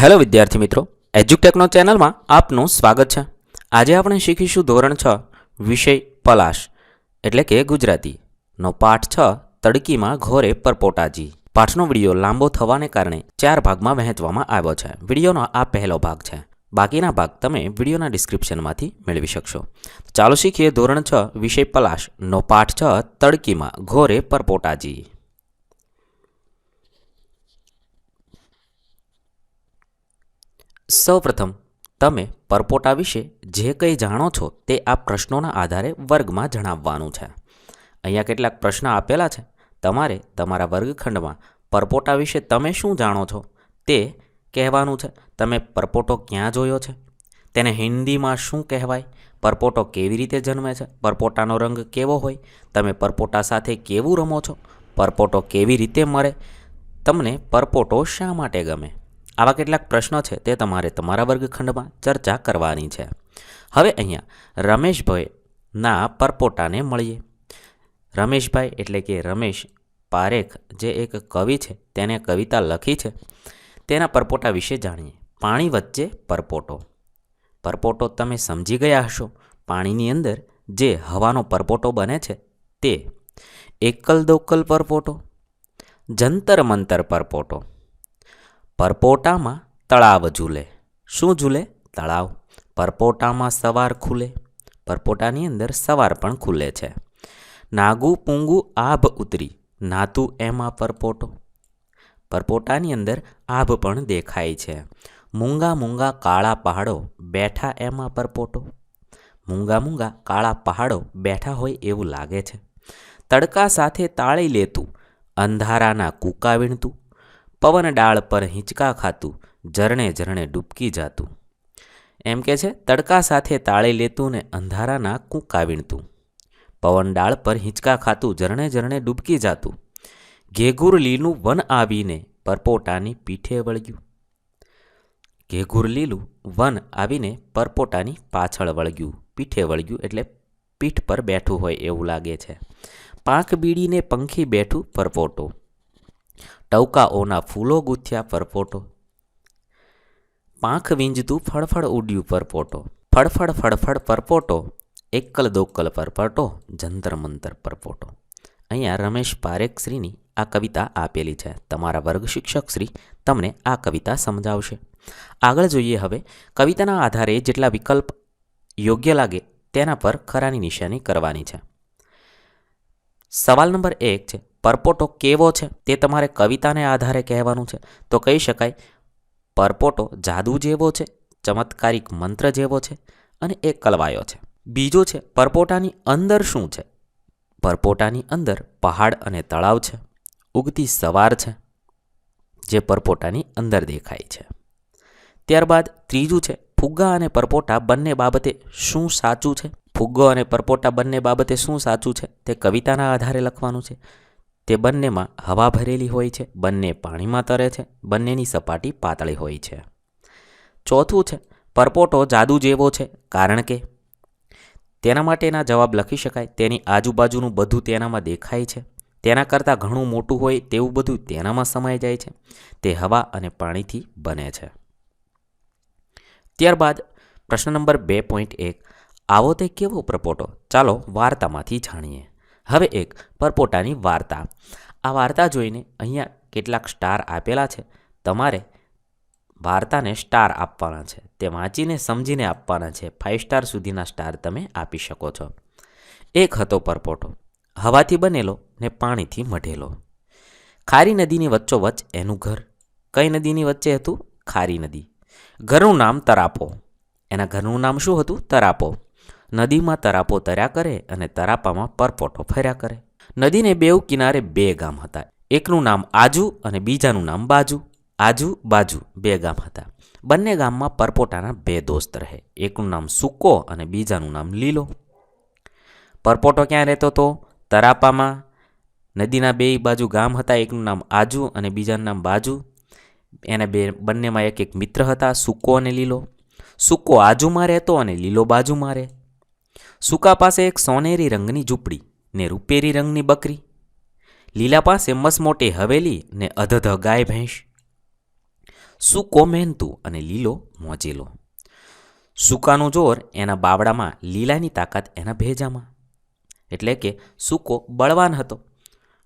Hello વિદ્યાર્થી મિત્રો એજ્યુટેકનો ચેનલમાં આપનું સ્વાગત છે. આજે આપણે શીખીશું ધોરણ છ, વિષય પલાશ, એટલે કે ગુજરાતીનો પાઠ છ, તડકીમાં ઘોરે પરપોટાજી. પાઠનો વીડિયો લાંબો થવાને કારણે ચાર ભાગમાં વહેંચવામાં આવ્યો છે. વિડીયોનો આ પહેલો ભાગ છે. બાકીના ભાગ તમે વિડીયોના ડિસ્ક્રિપ્શનમાંથી મેળવી શકશો. ચાલો શીખીએ ધોરણ છ, વિષય પલાશ. નો પાઠ છ, તડકીમાં ઘોરે પરપોટાજી. સૌપ્રથમ, તમે પરપોટા વિશે જે કંઈ જાણો છો તે આ પ્રશ્નોના આધારે વર્ગમાં જણાવવાનું છે. અહીંયા કેટલાક પ્રશ્ન આપેલા છે. તમારે તમારા વર્ગખંડમાં પરપોટા વિશે તમે શું જાણો છો તે કહેવાનું છે. તમે પરપોટો ક્યાં જોયો છે? તેને હિન્દીમાં શું કહેવાય? પરપોટો કેવી રીતે જન્મે છે? પરપોટાનો રંગ કેવો હોય? તમે પરપોટા સાથે કેવું રમો છો? પરપોટો કેવી રીતે મરે તમને પરપોટો શા માટે ગમે? આવા કેટલાક પ્રશ્નો છે તે તમારે તમારા વર્ગખંડમાં ચર્ચા કરવાની છે. હવે અહીંયા રમેશભાઈના પરપોટાને મળીએ. રમેશભાઈ એટલે કે રમેશ પારેખ જે એક કવિ છે, તેને કવિતા લખી છે. તેના પરપોટા વિશે જાણીએ. પાણી વચ્ચે પરપોટો. પરપોટો તમે સમજી ગયા હશો. પાણીની અંદર જે હવાનો પરપોટો બને છે તે એકલ દોકલ પરપોટો, જંતર મંતર પરપોટો પરપોટામાં તળાવ ઝૂલે. શું ઝૂલે? તળાવ. પરપોટામાં સવાર ખુલે. પરપોટાની અંદર સવાર પણ ખુલે છે. નાગુ પૂંગુ આભ ઉતરી. નાતું એમાં પરપોટો. પરપોટાની અંદર આભ પણ દેખાય છે. મૂંગા મૂંગા કાળા પહાડો બેઠા એમાં પરપોટો. મૂંગા મૂંગા કાળા પહાડો બેઠા હોય એવું લાગે છે. તડકા સાથે તાળી લેતું. અંધારાના કૂકા વીણતું. પવન ડાળ પર હિંચકા ખાતું, ઝરણે ઝરણે ડૂબકી જાતું. એમ કે છે, તડકા સાથે તાળી લેતું ને અંધારાના કૂંકા વીણતું. પવન ડાળ પર હિંચકા ખાતું, ઝરણે ઝરણે ડૂબકી જાતું. ઘેઘુર લીલું વન આવીને પરપોટાની પીઠે વળગ્યું. ઘેઘુર લીલું વન આવીને પરપોટાની પાછળ વળગ્યું, પીઠે વળગ્યું એટલે પીઠ પર બેઠું હોય એવું લાગે છે. પાંખ બીડીને પંખી બેઠું પરપોટો. ટવકાઓના ફૂલો ગૂંથ્યા પરપોટો. પાંખ વીંજતું ફળફળ ઉડ્યું પરપોટો. ફળફળ ફળફળ પરપોટો. એકલ દોકલ પરપોટો, જંતર મંતર પરપોટો. અહીંયા રમેશ પારેખ શ્રીની આ કવિતા આપેલી છે. તમારા વર્ગ શિક્ષક શ્રી તમને આ કવિતા સમજાવશે. આગળ જોઈએ હવે કવિતાના આધારે જેટલા વિકલ્પ યોગ્ય લાગે તેના પર ખરાની નિશાની કરવાની છે. સવાલ નંબર એક છે પરપોટો કેવો છે તે તમારે કવિતાને આધારે કહેવાનું છે. તો કહી શકાય, પરપોટો જાદુ જેવો છે, ચમત્કારિક મંત્ર જેવો છે અને એ કલવાયો છે. બીજો છે, પરપોટાની અંદર શું છે? પરપોટાની અંદર પહાડ અને તળાવ છે, ઉગતી સવાર છે, જે પરપોટાની અંદર દેખાય છે. ત્યારબાદ ત્રીજું છે, ફુગ્ગા અને પરપોટા બંને બાબતે શું સાચું છે? ફુગ્ગો અને પરપોટા બંને બાબતે શું સાચું છે તે કવિતાના આધારે લખવાનું છે. તે બંનેમાં હવા ભરેલી હોય છે, બંને પાણીમાં તરે છે, બંનેની સપાટી પાતળી હોય છે. ચોથું છે, પરપોટો જાદુ જેવો છે, કારણ કે તેના માટેના જવાબ લખી શકાય. તેની આજુબાજુનું બધું તેનામાં દેખાય છે. તેના કરતાં ઘણું મોટું હોય તેવું બધું તેનામાં સમાઈ જાય છે. તે હવા અને પાણીથી બને છે. ત્યારબાદ પ્રશ્ન નંબર બે પોઈન્ટ એક. આવો તે કેવો પરપોટો? ચાલો વાર્તામાંથી જાણીએ. હવે એક પરપોટાની વાર્તા. આ વાર્તા જોઈને અહીંયા કેટલાક સ્ટાર આપેલા છે. તમારે વાર્તાને સ્ટાર આપવાના છે. તે વાંચીને સમજીને આપવાના છે. ફાઇવ સ્ટાર સુધીના સ્ટાર તમે આપી શકો છો. એક હતો પરપોટો. હવાથી બનેલો ને પાણીથી મઢેલો. ખારી નદીની વચ્ચોવચ્ચ એનું ઘર. કઈ નદીની વચ્ચે હતું? ખારી નદી. ઘરનું નામ તરાપો. એના ઘરનું નામ શું હતું? તરાપો. નદીમાં તરાપો તર્યા કરે અને તરાપામાં પરપોટો ફર્યા કરે. નદીને બેઉ કિનારે બે ગામ હતા. એકનું નામ આજુ અને બીજાનું નામ બાજુ. આજુ, બાજુ બે ગામ હતા. બંને ગામમાં પરપોટાના બે દોસ્ત રહે. એકનું નામ સૂકો અને બીજાનું નામ લીલો. પરપોટો ક્યાં રહેતો હતો તરાપામાં. નદીના બે બાજુ ગામ હતા. એકનું નામ આજુ અને બીજાનું નામ બાજુ. એને બે, બંનેમાં એક એક મિત્ર હતા સૂકો અને લીલો. સૂકો આજુમાં રહેતો અને લીલો બાજુમાં રહે. સૂકા પાસે એક સોનેરી રંગની ઝૂંપડી ને રૂપેરી રંગની બકરી. લીલા પાસે મસમોટી હવેલી ને અધધ ગાય ભેંસ. સૂકો મહેનતું અને લીલો મોજેલો. સૂકાનું જોર એના બાવડામાં લીલાની તાકાત એના ભેજામાં. એટલે કે સૂકો બળવાન હતો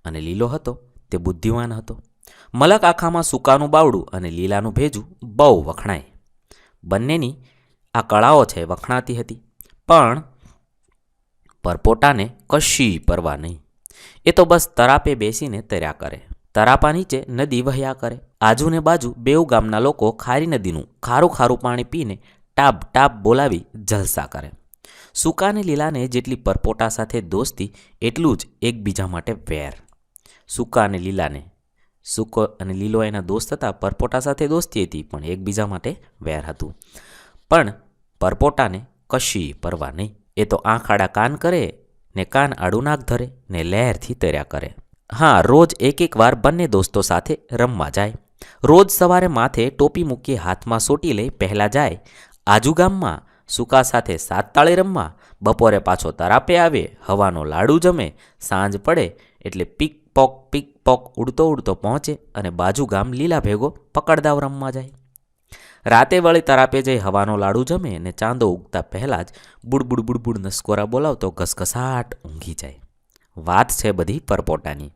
અને લીલો હતો, તે બુદ્ધિવાન હતો. મલક આખામાં સૂકાનું બાવડું અને લીલાનું ભેજું બહુ વખણાય. બંનેની આ કળાઓ છે વખણાતી હતી. પણ પરપોટાને કશી પરવા નહીં. એ તો બસ તરાપે બેસીને તર્યા કરે. તરાપા નીચે નદી વહ્યા કરે. આજુને બાજુ બેઉ ગામના લોકો ખારી નદીનું ખારું ખારું પાણી પીને ટાબ ટાબ બોલાવી જલસા કરે. સૂકા અને લીલાને જેટલી પરપોટા સાથે દોસ્તી, એટલું જ એકબીજા માટે વેર. સૂકા અને લીલાને સૂકો અને લીલો એના દોસ્ત હતા, પરપોટા સાથે દોસ્તી હતી, પણ એકબીજા માટે વેર હતું. પણ પરપોટાને કશી પરવા નહીં. એ તો આંખ આડા કાન કરે, ને કાન આડું નાક ધરે, ને લહેરથી તર્યા કરે. હા, રોજ એક એક વાર બંને દોસ્તો સાથે રમવા જાય. રોજ સવારે માથે ટોપી મૂકી હાથમાં સોટી લઈ પહેલાં જાય. આજુ ગામમાં સુકા સાથે સાત તાળે રમવા, બપોરે પાછો તરાપે આવે, હવાનો લાડુ જમે, સાંજ પડે એટલે પીક પોક પીક પોક ઉડતો ઉડતો પહોંચે અને બાજુ ગામ લીલા ભેગો પકડદાવ રમવા જાય. રાતે વળી તરાપે જઈ હવાનો લાડુ જમે ને ચાંદો ઉગતા પહેલાં જ બુડબુડ બુડબુડ નસકોરા બોલાવતો ઘસઘસાટ ઊંઘી જાય. વાત છે બધી પરપોટાની.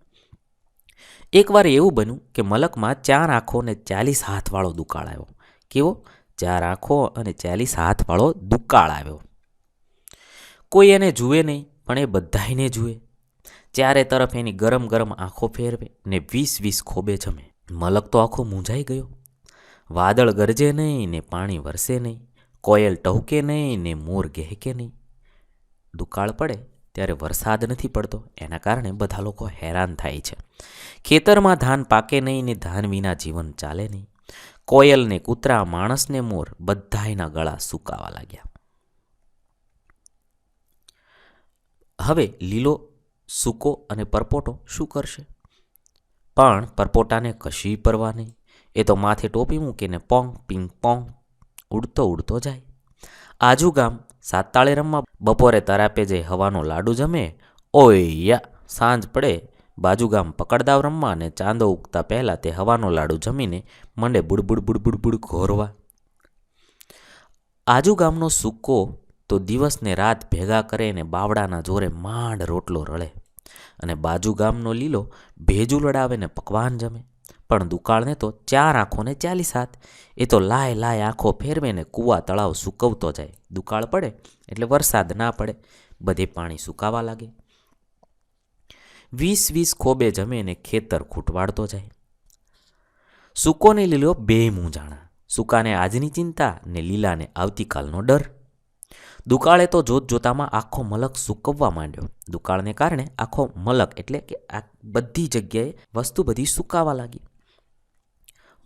એકવાર એવું બન્યું કે મલકમાં ચાર આંખો અને ચાલીસ હાથવાળો દુકાળ આવ્યો. કેવો? ચાર આંખો અને ચાલીસ હાથવાળો દુકાળ આવ્યો. કોઈ એને જુએ નહીં, પણ એ બધાયને જુએ. ચારે તરફ એની ગરમ ગરમ આંખો ફેરવે ને વીસ વીસ ખોબે જમે. મલક તો આખો મૂંઝાઈ ગયો. વાદળ ગરજે નહીં, ને પાણી વરસે નહીં, કોયલ ટહુકે નહીં, ને મોર ગહેકે નહીં. દુકાળ પડે ત્યારે વરસાદ નથી પડતો, એના કારણે બધા લોકો હેરાન થાય છે. ખેતરમાં ધાન પાકે નહીં, ને ધાન વિના જીવન ચાલે નહીં. કોયલને કૂતરા માણસને મોર બધાયના ગળા સુકાવા લાગ્યા. હવે લીલો સૂકો અને પરપોટો શું કરશે? પણ પરપોટાને કશી પરવા નહીં. એ તો માથે ટોપી મૂકીને પોંગ, પિંગ, પોંગ, ઉડતો ઉડતો જાય. આજુ ગામ સાત રમવા બપોરે તરાપે જઈ હવાનો લાડુ જમે. ઓયા સાંજ પડે, બાજુ ગામ પકડદાવ રમવા અને ચાંદો ઉગતા પહેલાં તે હવાનો લાડુ જમીને મંડે બુડબુડ બુડબુડ બુડ ઘોરવા. આજુ ગામનો સૂકો તો દિવસને રાત ભેગા કરે અને બાવડાના જોરે માંડ રોટલો રળે અને બાજુ ગામનો લીલો ભેજું લડાવે ને પકવાન જમે. પણ દુકાળને તો ચાર આંખોને ચાલીસ હાથ એ તો લાય લાય આંખો ફેરવે ને કૂવા તળાવ સૂકવતો જાય. દુકાળ પડે એટલે વરસાદ ના પડે. બધે પાણી સુકાવા લાગે. વીસ વીસ ખોબે જમે ને ખેતર ખૂટવાડતો જાય. સૂકોને લીલો બે મૂંઝાણા. સૂકાને આજની ચિંતા ને લીલાને આવતીકાલનો ડર. દુકાળે તો જોત જોતામાં આખો મલક સૂકવવા માંડ્યો. દુકાળને કારણે આખો મલક એટલે કે આ બધી જગ્યાએ વસ્તુ બધી સુકાવા લાગી.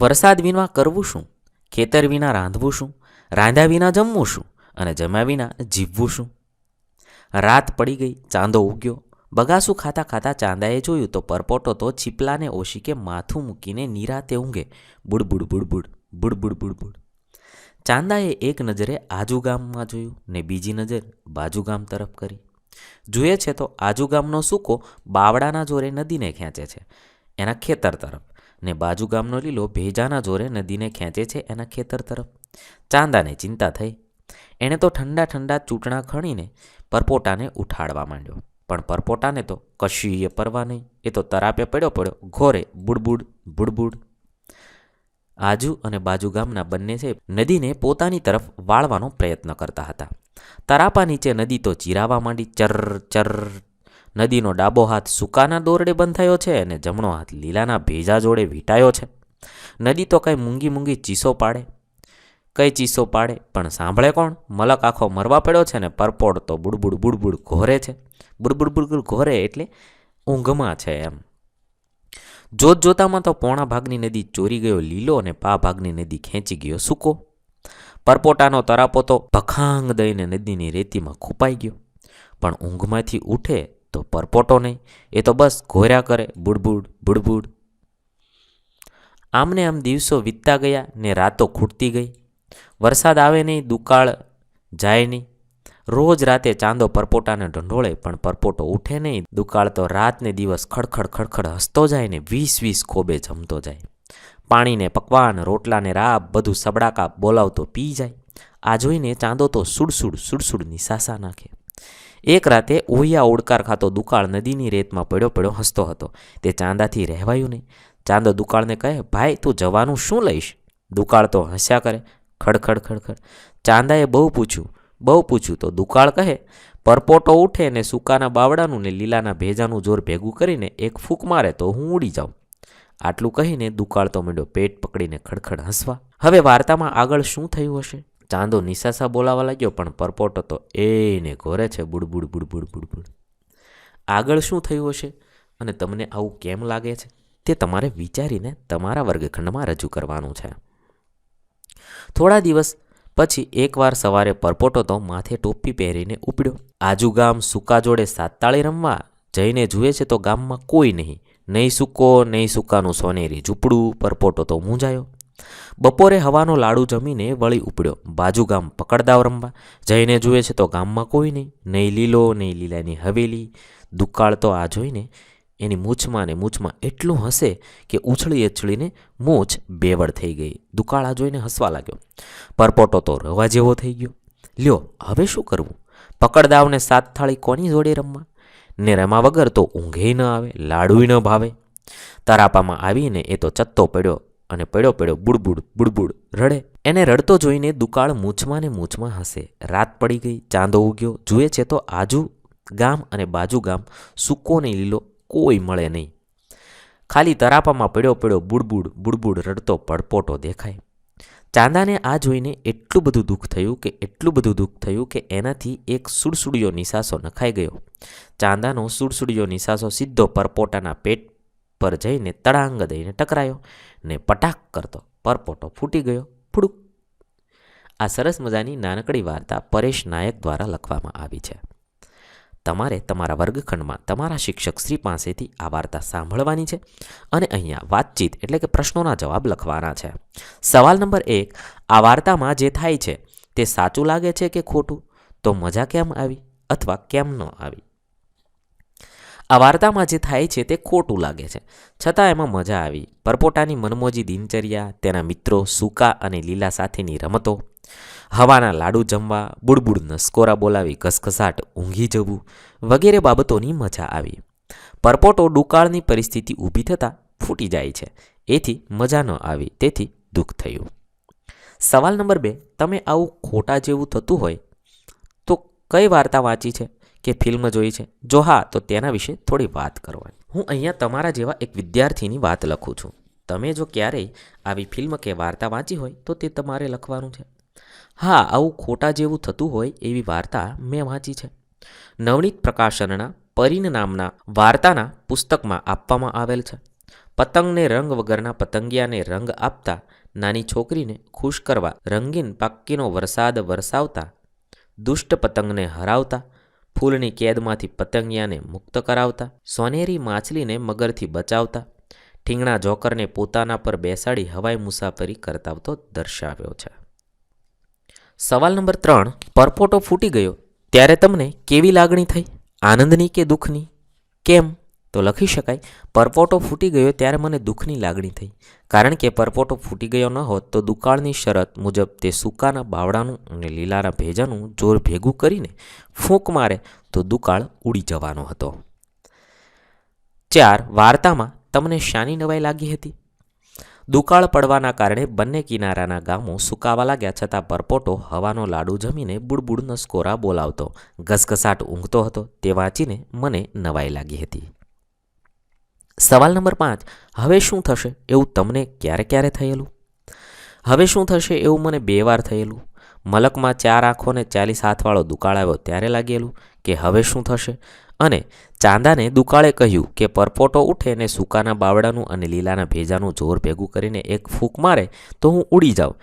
વરસાદ વિના કરવું શું? ખેતર વિના રાંધવું શું? રાંધ્યા વિના જમવું શું? અને જમ્યા વિના જીવવું શું? રાત પડી ગઈ, ચાંદો ઉગ્યો. બગાસું ખાતા ખાતા ચાંદાએ જોયું તો પરપોટો તો છીપલાને ઓશીકે માથું મૂકીને નિરાતે ઊંઘે. બુડબુડ બુડબુડ બુડબુડ બુડબુડ ચાંદાએ એક નજરે આજુ ગામમાં જોયું ને બીજી નજર બાજુ ગામ તરફ કરી. જોઈએ છે તો આજુ ગામનો સૂકો બાવડાના જોરે નદીને ખેંચે છે. એના ખેતર તરફ. ને બાજુ ગામનો લીલો ભેજાના જોરે નદીને ખેંચે છે એના ખેતર તરફ. ચાંદાને ચિંતા થઈ. એણે તો ઠંડા ઠંડા ચૂંટણા ખણીને પરપોટાને ઉઠાડવા માંડ્યો. પણ પરપોટાને તો કશીએ પરવા નહીં. એ તો તરાપે પડ્યો પડ્યો. ઘોરે બુડબુડ બુડબુડ. આજુ અને બાજુ ગામના બંને છે નદીને પોતાની તરફ વાળવાનો પ્રયત્ન કરતા હતા. તરાપા નીચે નદી તો ચીરાવા માંડી ચર ચર નદીનો ડાબો હાથ સૂકાના દોરડે બંધાયો છે અને જમણો હાથ લીલાના ભેજા જોડે વીંટાયો છે. નદી તો કંઈ મૂંગી મૂંગી ચીસો પાડે. કઈ ચીસો પાડે? પણ સાંભળે કોણ? મલક આખો મરવા પડ્યો છે ને પરપોડ તો બુડબુડ બુડબુડ ઘોરે છે. બુડબુડ બુડબુડ ઘોરે એટલે ઊંઘમાં છે એમ. જોત જોતામાં તો પોણા ભાગની નદી ચોરી ગયો લીલો અને પા ભાગની નદી ખેંચી ગયો સૂકો. પરપોટાનો તરાપો તો ભખાંગ દઈને નદીની રેતીમાં ખૂપાઈ ગયો. પણ ઊંઘમાંથી ઉઠે તો પરપોટો નહીં. એ તો બસ ઘોર્યા કરે, બુડબુડ બુડબુડ. આમને આમ દિવસો વીતતા ગયા ને રાતો ખૂટતી ગઈ. વરસાદ આવે નહીં, દુકાળ જાય નહીં. રોજ રાતે ચાંદો પરપોટાને ઢંઢોળે, પણ પરપોટો ઉઠે નહીં. દુકાળ તો રાતને દિવસ ખડખડ ખડખડ હસતો જાય ને વીસ વીસ ખોબે જમતો જાય. પાણીને પકવાન, રોટલાને રાબ, બધું સબડાકા બોલાવતો પી જાય. આ જોઈને ચાંદો તો સુડસુડ સુડસુડ નિસાસા નાખે. એક રાતે ઓહિયા ઓડકાર ખાતો દુકાળ નદીની રેતમાં પડ્યો પડ્યો હસતો હતો. તે ચાંદાથી રહેવાયું નહીં. ચાંદો દુકાળને કહે, ભાઈ, તું જવાનું શું લઈશ? દુકાળ તો હસ્યા કરે. ખડખડ ખડખડ. ચાંદાએ બહુ પૂછ્યું. બહુ પૂછ્યું તો દુકાળ કહે, પરપોટો ઉઠે ને સૂકાના બાવડાનું ને લીલાના ભેજાનું જોર ભેગું કરીને એક ફૂંક મારે તો હું ઉડી જાઉં. આટલું કહીને દુકાળ તો માંડ્યો પેટ પકડીને ખડખડ હસવા. હવે વાર્તામાં આગળ શું થયું હશે? ચાંદો નિશાસા બોલાવા લાગ્યો, પણ પરપોટો તો એને ઘોરે છે બુડબુડ બુડબુડ બુડબુડ આગળ શું થયું હશે? અને તમને આવું કેમ લાગે છે? તે તમારે વિચારીને તમારા વર્ગખંડમાં રજૂ કરવાનું છે. થોડા દિવસ પછી એકવાર સવારે પરપોટો તો માથે ટોપી પહેરીને ઉપડ્યો. આજુ ગામ સૂકા જોડે સાતતાળી રમવા જઈને જુએ છે તો ગામમાં કોઈ નહીં. નહીં સૂકો, નહીં સૂકાનું સોનેરી ઝૂંપડું, પરપોટો તો મૂંઝાયો. બપોરે હવાનો લાડુ જમીને વળી ઉપડ્યો. બાજુ ગામ પકડદાવ રમવા જઈને જુએ છે તો ગામમાં કોઈ નહીં. નહીં લીલો, નહીં લીલાની હવેલી. દુકાળ તો આ જોઈને એની મૂછમાં ને મૂછમાં એટલું હસે કે ઉછળી ઉછળીને મૂછ બેવડ થઈ ગઈ. દુકાળ આ જોઈને હસવા લાગ્યો. પરપોટો તો રવા જેવો થઈ ગયો. લ્યો, હવે શું કરવું? પકડદાવને સાત થાળી કોની જોડે રમવા? ને રમા વગર તો ઊંઘે ન આવે, લાડુય ન ભાવે. તરાપામાં આવીને એ તો ચત્તો પડ્યો. અને પડ્યો પડ્યો બુડબુડ બુડબુડ. રડે. એને રડતો જોઈને દુકાળ મૂછમાં ને મૂછમાં હસે. રાત પડી ગઈ, ચાંદો ઉગ્યો. જુએ છે તો આજુ ગામ અને બાજુ ગામ સૂકો ને લીલો કોઈ મળે નહીં. ખાલી તરાપામાં પડ્યો પડ્યો બુડબુડ બુડબુડ રડતો પડપોટો દેખાય. ચાંદાને આ જોઈને એટલું બધું દુઃખ થયું કે, એટલું બધું દુઃખ થયું કે એનાથી એક સુડસુડિયો નિસાસો નખાઈ ગયો. ચાંદાનો સુડસુડિયો નિસાસો સીધો પરપોટાના પેટ પર જઈને તળાંગ દઈને ટકરાયો ને પટાક કરતો. પરપોટો ફૂટી ગયો. ફૂડુક આ સરસ મજાની નાનકડી વાર્તા પરેશ નાયક દ્વારા લખવામાં આવી છે. તમારે તમારા વર્ગખંડમાં તમારા શિક્ષક શ્રી પાસેથી આ વાર્તા સાંભળવાની છે અને અહીંયા વાતચીત એટલે કે પ્રશ્નોના જવાબ લખવાના છે. સવાલ નંબર એક, આ વાર્તામાં જે થાય છે તે સાચું લાગે છે કે ખોટું? તો મજા કેમ આવી? અથવા કેમ ન આવી? આ વાર્તામાં જે થાય છે તે ખોટું લાગે છે. છતાં એમાં મજા આવી. પરપોટાની મનમોજી દિનચર્યા, તેના મિત્રો સૂકા અને લીલા સાથેની રમતો, હવાના લાડુ જમવા, બુડબુડ નસકોરા બોલાવી ઘસઘસાટ ઊંઘી જવું વગેરે બાબતોની મજા આવી. પરપોટો દુકાળની પરિસ્થિતિ ઊભી થતાં ફૂટી જાય છે. એથી મજા ન આવી, તેથી દુઃખ થયું. સવાલ નંબર બે, તમે આવું ખોટા જેવું થતું હોય તો કઈ વાર્તા વાંચી છે? કે ફિલ્મ જોઈ છે. જો હા, તો તેના વિશે થોડી વાત કરવાની. હું અહીંયા તમારા જેવા એક વિદ્યાર્થીની વાત લખું છું. તમે જો ક્યારેય આવી ફિલ્મ કે વાર્તા વાંચી હોય, તો તે તમારે લખવાનું છે. હા, આવું ખોટા જેવું થતું હોય એવી વાર્તા મેં વાંચી છે. નવનીત પ્રકાશનના, પરિન નામના વાર્તાના પુસ્તકમાં આપવામાં આવેલ છે. પતંગને રંગ વગરના પતંગિયાને રંગ આપતા નાની છોકરીને ખુશ કરવા રંગીન પાક્કીનો વરસાદ વરસાવતા, દુષ્ટ પતંગને હરાવતા ફૂલની કેદમાંથી પતંગિયાને મુક્ત કરાવતા, સોનેરી માછલીને મગરથી બચાવતા, ઠીંગણા જોકરને પોતાના પર બેસાડી હવાઈ મુસાફરી કરતાવતો દર્શાવ્યો છે. સવાલ નંબર ત્રણ, પરપોટો ફૂટી ગયો. ત્યારે તમને કેવી લાગણી થઈ? આનંદની કે દુઃખની? કેમ? તો લખી શકાય, પરપોટો ફૂટી ગયો ત્યારે મને દુઃખની લાગણી થઈ. કારણ કે પરપોટો ફૂટી ગયો ન હોત તો દુકાળની શરત મુજબ તે સૂકાના બાવડાનું અને લીલાના ભેજાનું જોર ભેગું કરીને ફૂંક મારે તો દુકાળ ઉડી જવાનો હતો. ચાર, વાર્તામાં તમને શાની નવાઈ લાગી હતી? દુકાળ પડવાના કારણે બંને કિનારાના ગામો સુકાવા લાગ્યા છતાં પરપોટો હવાનો લાડુ જમીને બુડબુડ નસકોરા બોલાવતો ઘસઘસાટ ઊંઘતો હતો, તે વાંચીને મને નવાઈ લાગી હતી. સવાલ નંબર પાંચ, હવે શું થશે? એવું તમને ક્યારે ક્યારે થયેલું? હવે શું થશે એવું મને બે વાર થયેલું. મલકમાં ચાર આંખોને ચાલીસ હાથવાળો દુકાળ આવ્યો ત્યારે લાગેલું કે હવે શું થશે? અને ચાંદાને દુકાળે કહ્યું કે પરપોટો ઉઠે ને સૂકાના બાવડાનું અને લીલાના ભેજાનું જોર ભેગું કરીને એક ફૂંક મારે તો હું ઉડી જાઉં.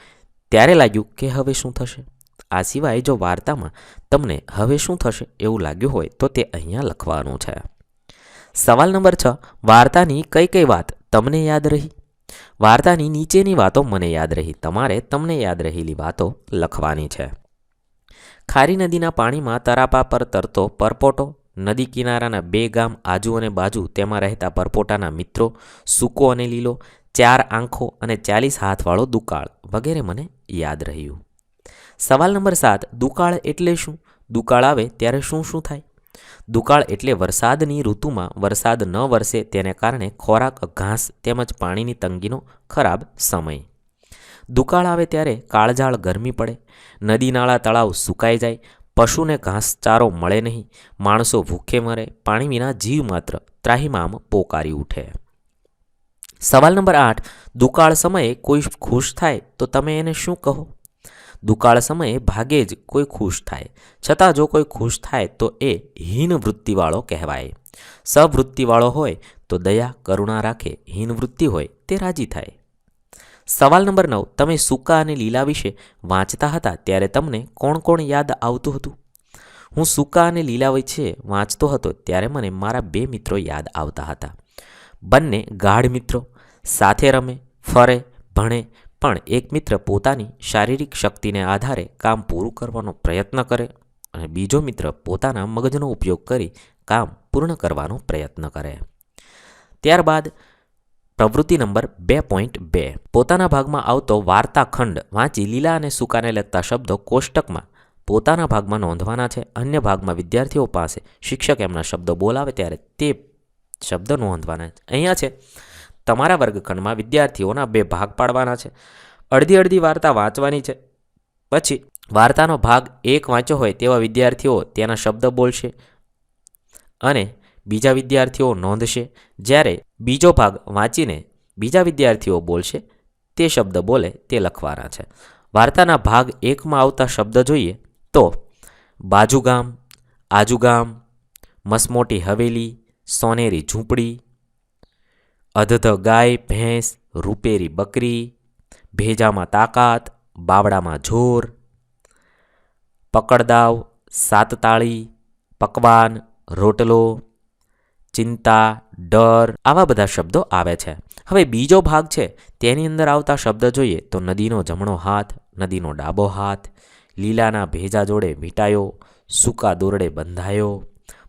ત્યારે લાગ્યું કે હવે શું થશે? આ સિવાય જો વાર્તામાં તમને હવે શું થશે એવું લાગ્યું હોય તો તે અહીંયા લખવાનું છે. સવાલ નંબર છ, વાર્તાની કઈ કઈ વાત તમને યાદ રહી? વાર્તાની નીચેની વાતો મને યાદ રહી. તમારે તમને યાદ રહેલી વાતો લખવાની છે. ખારી નદીના પાણીમાં તરાપા પર તરતો પરપોટો, નદી કિનારાના બે ગામ આજુ અને બાજુ તેમાં રહેતા પરપોટાના મિત્રો, સૂકો અને લીલો, ચાર આંખો અને ચાલીસ હાથવાળો દુકાળ વગેરે મને યાદ રહ્યું. સવાલ નંબર સાત, દુકાળ એટલે શું? દુકાળ આવે ત્યારે શું શું થાય? દુકાળ એટલે વરસાદની ઋતુમાં વરસાદ ન વરસે તેને કારણે ખોરાક, ઘાસ તેમજ પાણીની તંગીનો ખરાબ સમય. દુકાળ આવે ત્યારે કાળઝાળ ગરમી પડે, નદી નાળા તળાવ સુકાઈ જાય, પશુને ઘાસચારો મળે નહીં, માણસો ભૂખે મરે, પાણી વિના જીવ માત્ર ત્રાહિમામ પોકારી ઉઠે. સવાલ નંબર આઠ, દુકાળ સમયે કોઈ ખુશ થાય તો તમે એને શું કહો? દુકાળ સમયે ભાગે જ કોઈ ખુશ થાય. છતાં જો કોઈ ખુશ થાય તો એ હીન વૃત્તિવાળો કહેવાય. સવૃત્તિવાળો હોય તો દયા, કરુણા રાખે, હીન વૃત્તિ હોય તે રાજી થાય. સવાલ નંબર નવ, તમે સૂકા અને લીલા વિશે વાંચતા હતા ત્યારે તમને કોણ કોણ યાદ આવતું હતું? હું સૂકા અને લીલા વિશે વાંચતો હતો ત્યારે મને મારા બે મિત્રો યાદ આવતા હતા. બંને ગાઢ મિત્રો, સાથે રમે, ફરે, ભણે પણ એક મિત્ર પોતાની શારીરિક શક્તિને આધારે કામ પૂરું કરવાનો પ્રયત્ન કરે અને બીજો મિત્ર પોતાના મગજનો ઉપયોગ કરી કામ પૂર્ણ કરવાનો પ્રયત્ન કરે. ત્યારબાદ પ્રવૃત્તિ નંબર બે પોઈન્ટ બે. પોતાના ભાગમાં આવતો વાર્તા ખંડ વાંચી લીલા અને સૂકાને લગતા શબ્દો કોષ્ટકમાં પોતાના ભાગમાં નોંધવાના છે. અન્ય ભાગમાં વિદ્યાર્થીઓ પાસે શિક્ષક એમના શબ્દો બોલાવે ત્યારે તે શબ્દ નોંધવાના છે. અહીંયા છે તમારા વર્ગખંડમાં વિદ્યાર્થીઓના બે ભાગ પાડવાના છે. અડધી અડધી વાર્તા વાંચવાની છે. પછી વાર્તાનો ભાગ એક વાંચ્યો હોય તેવા વિદ્યાર્થીઓ તેના શબ્દ બોલશે અને બીજા વિદ્યાર્થીઓ નોંધશે. જ્યારે બીજો ભાગ વાંચીને બીજા વિદ્યાર્થીઓ બોલશે, તે શબ્દ બોલે તે લખવાના છે. વાર્તાના ભાગ એકમાં આવતા શબ્દ જોઈએ તો બાજુગામ, આજુગામ, મસમોટી હવેલી, સોનેરી ઝૂંપડી અધધ ગાય, ભેંસ, રૂપેરી બકરી, ભેજામાં તાકાત બાવડામાં જોર, પકડદાવ, સાતતાળી, પકવાન, રોટલો, ચિંતા, ડર આવા બધા શબ્દો આવે છે. હવે બીજો ભાગ છે, તેની અંદર આવતા શબ્દ જોઈએ તો નદીનો જમણો હાથ, નદીનો ડાબો હાથ, લીલાના ભેજા જોડે વીંટાયો, સૂકા દોરડે બંધાયો,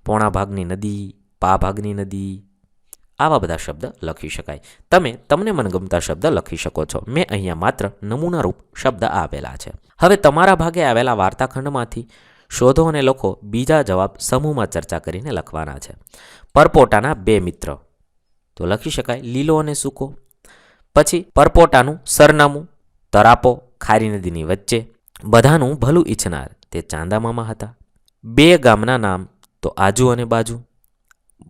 પોણા ભાગની નદી, પા ભાગની નદી આવા બધા શબ્દ લખી શકાય. તમે તમને મનગમતા શબ્દ લખી શકો છો. મેં અહીંયા માત્ર નમૂનારૂપ શબ્દ આપેલા છે. હવે તમારા ભાગે આવેલા વાર્તાખંડમાંથી શોધો અને લખો. બીજા જવાબ સમૂહમાં ચર્ચા કરીને લખવાના છે. પરપોટાના બે મિત્ર. તો લખી શકાય લીલો અને સૂકો. પછી પરપોટાનું સરનામું તરાપો ખારી નદીની વચ્ચે. બધાનું ભલું ઈચ્છનાર તે ચાંદામામા હતા. બે ગામના નામ તો આજુ અને બાજુ.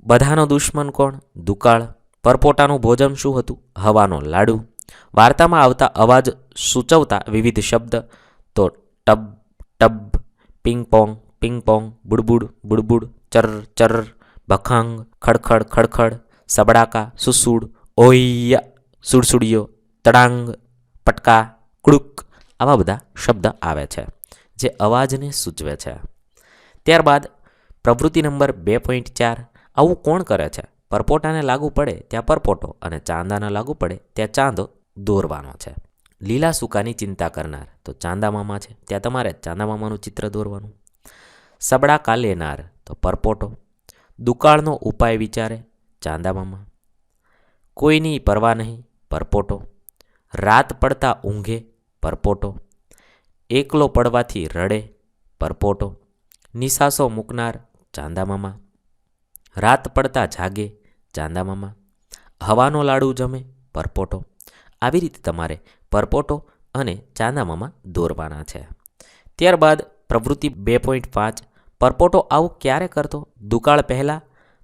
બધાનો દુશ્મન કોણ? દુકાળ. પરપોટાનું ભોજન શું હતું? હવાનો લાડુ. વાર્તામાં આવતા અવાજ સૂચવતા વિવિધ શબ્દ. તો ટબ ટબ, પિંગ પોંગ, પિંગ બુડબુડ બુડબુડ, ચર ચર, ભખાંગ, ખડખડ ખડખડ, સબડાકા, સુસુડ ઓಯ್યા સુડસુડિયો, તડાંગ, પટકા, કુડુક આવા બધા શબ્દ આવે છે, જે અવાજને સૂચવે છે. ત્યારબાદ પ્રવૃત્તિ નંબર બે પોઈન્ટ ચાર આવું કોણ કરે છે? પરપોટાને લાગુ પડે ત્યાં પરપોટો અને ચાંદાને લાગુ પડે ત્યાં ચાંદો દોરવાનો છે. લીલા સૂકાની ચિંતા કરનાર તો ચાંદા મામા છે. ત્યાં તમારે ચાંદા મામાનું ચિત્ર દોરવાનું. સબડા લેનાર તો પરપોટો. દુકાળનો ઉપાય વિચારે ચાંદા મામા. કોઈની પરવા નહીં, પરપોટો. રાત પડતા ઊંઘે, પરપોટો. એકલો પડવાથી રડે, પરપોટો. નિશાસો મૂકનાર ચાંદામામા રાત પડતા જાગે ચાંદામામા. હવાનો લાડુ જમે પરપોટો. આવી રીતે તમારે પરપોટો અને ચાંદામામા દોરવાના છે. ત્યારબાદ પ્રવૃત્તિ બે પોઈન્ટ પાંચ. પરપોટો આવું ક્યારે કરતો? દુકાળ પહેલાં?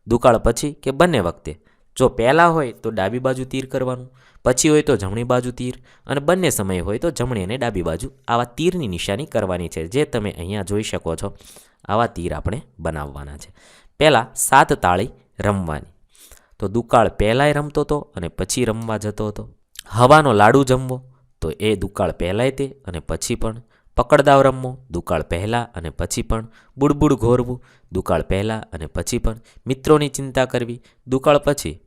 દુકાળ પછી કે બંને વખતે? જો પહેલાં હોય તો ડાબી બાજુ તીર કરવાનું, પછી હોય તો જમણી બાજુ તીર, અને બંને સમયે હોય તો જમણી અને ડાબી બાજુ આવા તીરની નિશાની કરવાની છે, જે તમે અહીંયા જોઈ શકો છો. આવા તીર આપણે બનાવવાના છે. પહેલાં સાત તાળી રમવાની. તો દુકાળ પહેલાંય રમતો હતો અને પછી રમવા જતો હતો. હવાનો લાડુ જમવો, તો એ દુકાળ પહેલાંય તે અને પછી પણ. પકડદાવ રમવો, દુકાળ પહેલાં અને પછી પણ. બુડબુડ ઘોરવું, દુકાળ પહેલાં અને પછી પણ. મિત્રોની ચિંતા કરવી, દુકાળ પછી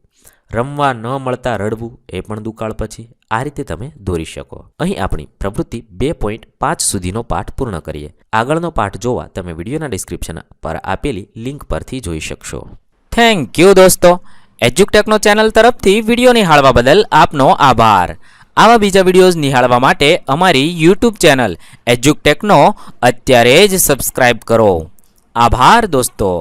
રમવા ન મળતા રડવું એ પણ દુકાળ પછી. આ રીતે તમે દોરી શકો. અહીં આપણી પ્રવૃત્તિ બે પોઈન્ટ પાંચ સુધીનો પાઠ પૂર્ણ કરીએ. આગળનો પાઠ જોવા તમે વિડીયોના ડિસ્ક્રિપ્શન પર આપેલી લિંક પરથી જોઈ શકશો. થેન્ક યુ દોસ્તો. એજ્યુકટેકનો ચેનલ તરફથી વીડિયો નિહાળવા બદલ આપનો આભાર. આવા બીજા વિડીયોઝ નિહાળવા માટે અમારી યુટ્યુબ ચેનલ એજ્યુકટેકનો અત્યારે જ સબસ્ક્રાઇબ કરો. આભાર દોસ્તો.